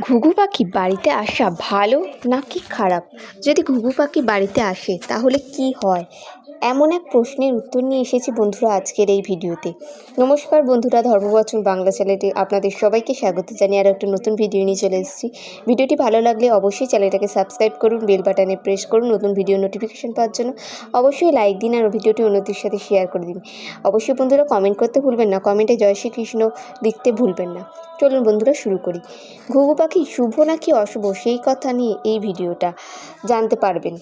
ঘুঘু পাখি বাড়িতে আসা ভালো নাকি খারাপ? যদি ঘুঘু পাখি বাড়িতে আসে, তাহলে কি হয়? এমন এক প্রশ্নের উত্তর নিয়ে এসেছি বন্ধুরা আজকের এই ভিডিওতে। নমস্কার বন্ধুরা, ধর্মবচন বাংলা চ্যানেলে আপনাদের সবাইকে স্বাগত জানিয়ে আরও একটা নতুন ভিডিও নিয়ে চলে এসেছি। ভিডিওটি ভালো লাগলে অবশ্যই চ্যানেলটাকে সাবস্ক্রাইব করুন, বেল বাটনে প্রেস করুন, নতুন ভিডিও নোটিফিকেশন পাওয়ার জন্য অবশ্যই লাইক দিন আর ভিডিওটি অন্যদের সাথে শেয়ার করে দিন। অবশ্যই বন্ধুরা কমেন্ট করতে ভুলবেন না কমেন্টে জয় শ্রীকৃষ্ণ লিখতে ভুলবেন না। চলুন বন্ধুরা শুরু করি। ঘুঘু পাখি শুভ নাকি অশুভ? সেই কথা নিয়ে এই ভিডিওটা জানতে পারবেন।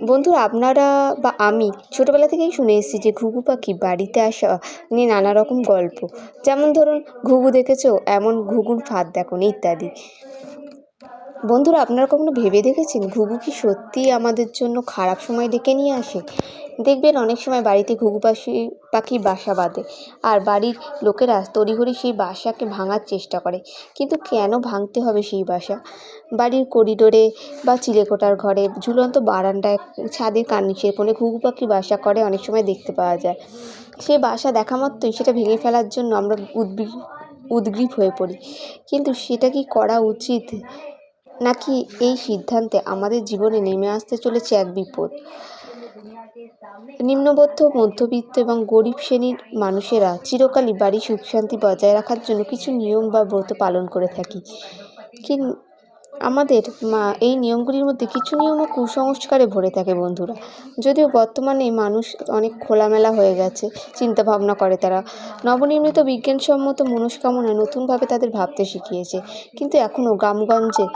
বন্ধুরা আপনারা বা আমি ছোটোবেলা থেকেই শুনে এসেছি যে ঘুঘু পাখি বাড়িতে আসা নিয়ে নানা রকম গল্প। যেমন ধরুন, ঘুঘু দেখেছ, এমন ঘুঘুর ফাঁদ দেখো ইত্যাদি। বন্ধুরা, আপনারা কখনো ভেবে দেখেছেন ঘুঘু কি সত্যিই আমাদের জন্য খারাপ সময় ডেকে নিয়ে আসে? দেখবেন অনেক সময় বাড়িতে ঘুঘু পাখি পাখির বাসা বাঁধে। আর বাড়ির লোকেরা তড়িঘড়ি সেই বাসাকে ভাঙার চেষ্টা করে। কিন্তু কেন ভাঙতে হবে সেই বাসা? বাড়ির করিডোরে বা চিলেকোঠার ঘরে ঝুলন্ত বারান্দায় ছাদের কার্নিশের কোণে ঘুঘু পাখি বাসা করে অনেক সময় দেখতে পাওয়া যায়। সেই বাসা দেখা মাত্রই সেটা ভেঙে ফেলার জন্য আমরা উদ্বিগ উদ্গ্রীব হয়ে পড়ি। কিন্তু সেটা কি করা উচিত? নাকি এই সিদ্ধান্তে আমাদের জীবনে নেমে আসতে চলেছে এক বিপদ? নিম্নবদ্ধ, মধ্যবিত্ত এবং গরিব শ্রেণির মানুষেরা চিরকালই বাড়ি সুখ শান্তি বজায় রাখার জন্য কিছু নিয়ম বা ব্রত পালন করে থাকি। কিন আমাদের মা এই নিয়মগুলির মধ্যে কিছু নিয়মও কুসংস্কারে ভরে থাকে বন্ধুরা। যদিও বর্তমানে মানুষ অনেক খোলামেলা হয়ে গেছে চিন্তা ভাবনা করে তারা। নবনির্মিত বিজ্ঞানসম্মত মনস্কামনায় নতুনভাবে তাদের ভাবতে শিখিয়েছে। কিন্তু এখনও গ্রামগঞ্জে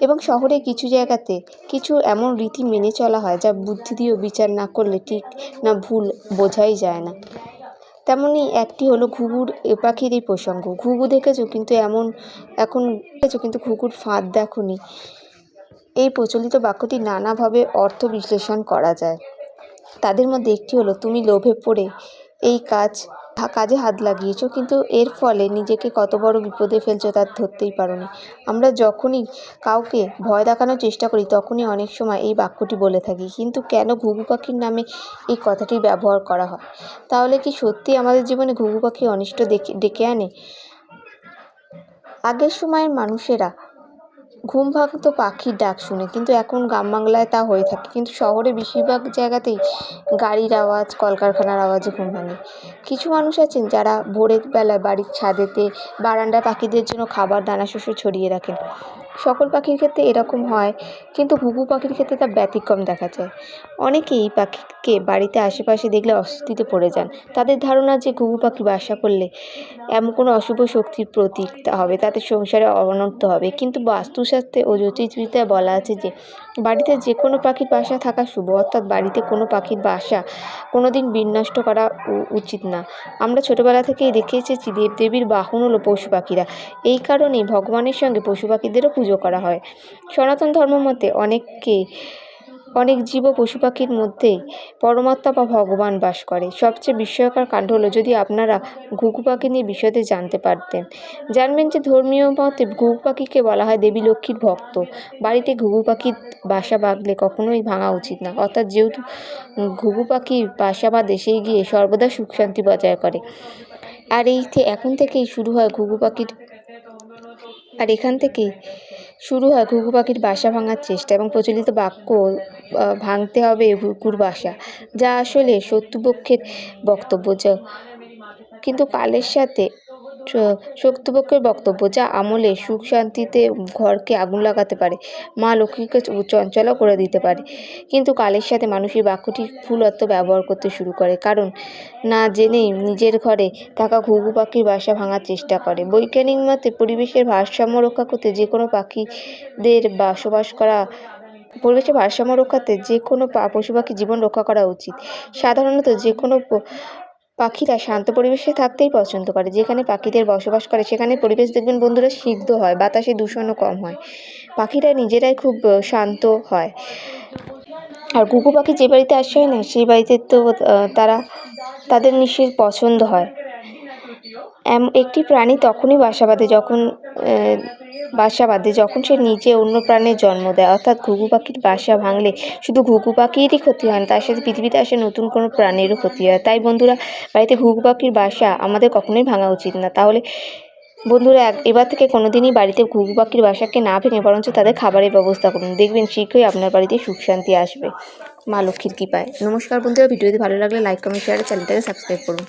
এবং শহরে কিছু জায়গাতে কিছু এমন রীতি মেনে চলা হয় যা বুদ্ধি দিয়েও বিচার না করলে ঠিক না ভুল বোঝাই যায় না। তেমনই একটি হলো ঘুঘুর এ পাখির এই প্রসঙ্গ। ঘুঘু দেখেছ? কিন্তু এমন এখন দেখেছ? কিন্তু ঘুঘুর ফাঁদ দেখনি। এই প্রচলিত বাক্যটি নানাভাবে অর্থ বিশ্লেষণ করা যায়। তাদের মধ্যে একটি হলো, তুমি লোভে পড়ে এই কাজ কাজে হাত লাগিয়েছো, কিন্তু এর ফলে নিজেকে কত বড় বিপদে ফেলছো তা ধরতেই পারোনি। আমরা যখনই কাউকে ভয় দেখানোর চেষ্টা করি, তখনই অনেক সময় এই বাক্যটি বলে থাকি, কিন্তু কেন ঘুঘু পাখির নামে এই কথাটি ব্যবহার করা হয়? তাহলে কি সত্যি আমাদের জীবনে ঘুঘু পাখি অনিষ্ট ডেকে ডেকে আনে? আগের সময়ের মানুষেরা ঘুম ভাঙতো পাখির ডাক শুনে, কিন্তু এখন গ্রাম বাংলায় তা হয়ে থাকে। কিন্তু শহরে বেশিরভাগ জায়গাতেই গাড়ির আওয়াজ, কলকারখানার আওয়াজে ঘুম ভাঙে। কিছু মানুষ আছেন যারা ভোরের বেলায় বাড়ির ছাদেতে বারান্দায় পাখিদের জন্য খাবার দানা শস্য ছড়িয়ে রাখেন। সকল পাখির ক্ষেত্রে এরকম হয়, কিন্তু ঘুঘু পাখির ক্ষেত্রে তা ব্যতিক্রম দেখা যায়। অনেকেই পাখিকে বাড়িতে আশেপাশে দেখলে অস্বস্তিতে পড়ে যান। তাদের ধারণা যে ঘুঘু পাখি বাসা করলে এমন কোনো অশুভ শক্তির প্রতীক হবে তাদের সংসারে অনর্থ হবে। কিন্তু বাস্তুশাস্ত্রে ও জ্যোতিষবিদ্যায় বলা আছে যে, বাড়িতে যে কোনো পাখির বাসা থাকা শুভ, অর্থাৎ বাড়িতে কোনো পাখির বাসা কোনো দিন বিনষ্ট করা উচিত না। আমরা ছোটোবেলা থেকেই দেখে এসেছি দেবদেবীর বাহন হলো পশু পাখিরা। এই কারণেই ভগবানের সঙ্গে পশু পাখিদেরও পুজো করা হয়। সনাতন ধর্ম মতে অনেককে অনেক জীব পশু পাখির মধ্যেই পরমাত্মা বা ভগবান বাস করে। সবচেয়ে বিস্ময়কর কাণ্ড হলো যদি আপনারা ঘুঘু পাখি নিয়ে বিশদে জানতে পারতেন। জানবেন যে ধর্মীয় মতে ঘুঘু পাখিকে বলা হয় দেবী লক্ষ্মীর ভক্ত। বাড়িতে ঘুঘু পাখির বাসা বাঁধলে কখনোই ভাঙা উচিত না। অর্থাৎ যেহেতু ঘুঘু পাখি বাসা বাঁধে, সেই গিয়ে সর্বদা সুখ শান্তি বজায় করে। আর এই এখন থেকেই শুরু হয় ঘুঘু পাখির, আর এখান থেকেই শুরু হয় ঘুঘু পাখির বাসা ভাঙার চেষ্টা এবং প্রচলিত বাক্য ভাঙতে হবে ঘুঘুর বাসা, যা আসলে শত্রুপক্ষের বক্তব্য। যা কিন্তু কালের সাথে শত্রুপক্ষের বক্তব্য, যা আমলে সুখ শান্তিতে ঘরকে আগুন লাগাতে পারে, মা লক্ষ্মীকে চঞ্চলও করে দিতে পারে। কিন্তু কালের সাথে মানুষের বাক্যটি ভুল অর্থ ব্যবহার করতে শুরু করে, কারণ না জেনেই নিজের ঘরে থাকা ঘুঘু পাখির বাসা ভাঙার চেষ্টা করে। বৈজ্ঞানিক মতে পরিবেশের ভারসাম্য রক্ষা করতে যে কোনো পাখিদের বসবাস করা, পরিবেশের ভারসাম্য রক্ষাতে যে কোনো পশু পাখির জীবন রক্ষা করা উচিত। সাধারণত যে কোনো পাখিরা শান্ত পরিবেশে থাকতেই পছন্দ করে। যেখানে পাখিদের বসবাস করে, সেখানে পরিবেশ দেখবেন বন্ধুরা সিদ্ধ হয়, বাতাসে দূষণও কম হয়। পাখিরা নিজেরাই খুব শান্ত হয়। আর কুকু পাখি যে বাড়িতে আসে না সেই বাড়িতে তো তারা, তাদের নিশ্চয়ই পছন্দ হয়। একটি প্রাণী তখনই বাসা বাঁধে যখন বাসা বাঁধে যখন সে নিজে অন্য প্রাণের জন্ম দেয়। অর্থাৎ ঘুঘু পাখির বাসা ভাঙলে শুধু ঘুঘু পাখিরই ক্ষতি হয় না, তার সাথে পৃথিবীতে আসে নতুন কোনো প্রাণীরও ক্ষতি হয়। তাই বন্ধুরা, বাড়িতে ঘুঘু পাখির বাসা আমাদের কখনোই ভাঙা উচিত না। তাহলে বন্ধুরা এবার থেকে কোনো দিনই বাড়িতে ঘুঘু পাখির বাসাকে না ভেঙে বরঞ্চ তাদের খাবারের ব্যবস্থা করুন। দেখবেন শীঘ্রই আপনার বাড়িতে সুখ শান্তি আসবে। মা লক্ষ্মীর কৃপায়। নমস্কার বন্ধুরা, ভিডিওটি ভালো লাগলে লাইক, কমেন্ট শেয়ার চ্যানেলটাকে সাবস্ক্রাইব করুন।